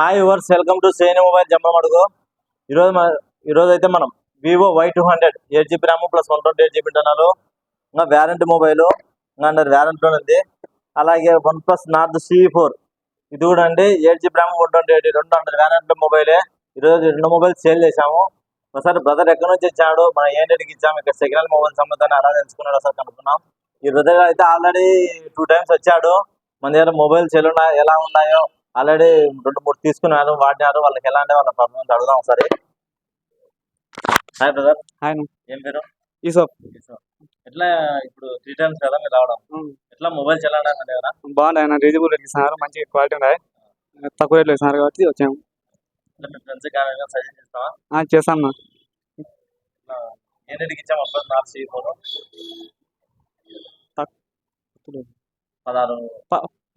Hi వర్స్ welcome to సేని mobile Jammalamadugu ఈరోజు మన ఈరోజు అయితే మనం Vivo Y two hundred eight GB RAM plus one twenty eight GB internal ఇంకా వ్యారంటీ మొబైల్ ఇంకా అండర్ వ్యారంటీలో ఉంది. అలాగే one plus Nord C four ఇది కూడా అండి eight GB RAM one twenty eight రెండు అండర్ వ్యారంటీ మొబైలే. ఈరోజు రెండు మొబైల్ సేల్ చేశాము. ఒకసారి బ్రదర్ ఎక్కడి నుంచి ఇచ్చాడు మన డేట్కి ఇచ్చాము ఇక్కడ సెకండ్ మొబైల్ సంబంధాన్ని అలా తెలుసుకున్నాడు ఒకసారి కనుక్కున్నాం ఈ బ్రదర్ అయితే ఆల్రెడీ టూ టైమ్స్ వచ్చాడు. మన దగ్గర మొబైల్స్ ఎలా ఎలా ఉన్నాయో ఆల్రెడీ రెండు మూడు తీసుకున్నారు వాడినారు. వాళ్ళకి ఎలా అంటే వాళ్ళ ప్రాబ్లమ్స్ అడుగుదాం ఒకసారి. హాయ్ బ్రదర్ హాయ్ ఏం పేరు? ఈసోప్ ఎట్లా ఇప్పుడు త్రీ టైమ్స్ కదా మీరు రావడం? ఎట్లా మొబైల్స్ ఎలా ఉన్నాయి బాగున్నాయి అన్న రీజనబుల్ రేట్ ఇస్తున్నారు. మంచి క్వాలిటీ ఉన్నాయి. తక్కువ రేట్లో ఇస్తున్నారు కాబట్టి వచ్చాము మీ ఫ్రెండ్స్ కానీ సజెస్ట్ చేస్తావా చేస్తాం ఇచ్చాము అప్పుడు. పదహారు.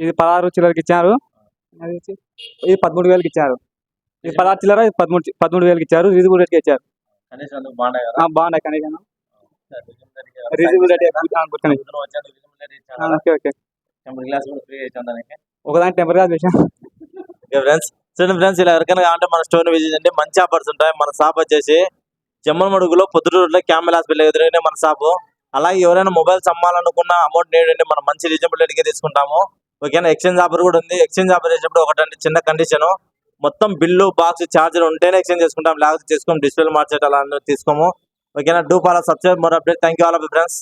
ఇది పదహారు చిల్లరకి ఇచ్చారు అది వచ్చి ఇది పదమూడు వేలకి ఇచ్చారు. ఇది పదహారు చిల్లర ఇది పదమూడు పదమూడు వేలకి ఇచ్చారు. రీజనబుల్ రేట్కి ఇచ్చారు. బాగున్నాయి కనీసం. Reasonable rate okay okay. ఒకదాని ఓకే ఫ్రెండ్స్. చూడండి ఫ్రెండ్స్ ఇలా ఎవరికైనా కావాలంటే మన స్టోర్ విజిట్ చేయండి. మంచి ఆఫర్స్ ఉంటాయి. మన షాప్ వచ్చేసి జమ్మలమడుగులో పొద్దుటూరులో క్యామెల్ హాస్పిటల్ ఎదురుగానే మన షాపు అలాగే ఎవరైనా మొబైల్స్ అమ్మాలనుకున్న అమౌంట్ ఏంటంటే మనం మంచి రీజనబుల్ రేట్కే తీసుకుంటాము. ఓకేనా? ఎక్స్చేంజ్ ఆఫర్ కూడా ఉంది. ఎక్స్చేంజ్ ఆఫర్ చేసినప్పుడు ఒకటంటే చిన్న కండిషన్ మొత్తం బిల్లు బాక్స్ ఛార్జర్ ఉంటేనే ఎక్స్చేంజ్ చేసుకుంటాం. లేకపోతే చేసుకోము డిస్ప్లే మార్చేట్ అలా తీసుకోము. ఓకేనా? Do follow subscribe more update thank you all of friends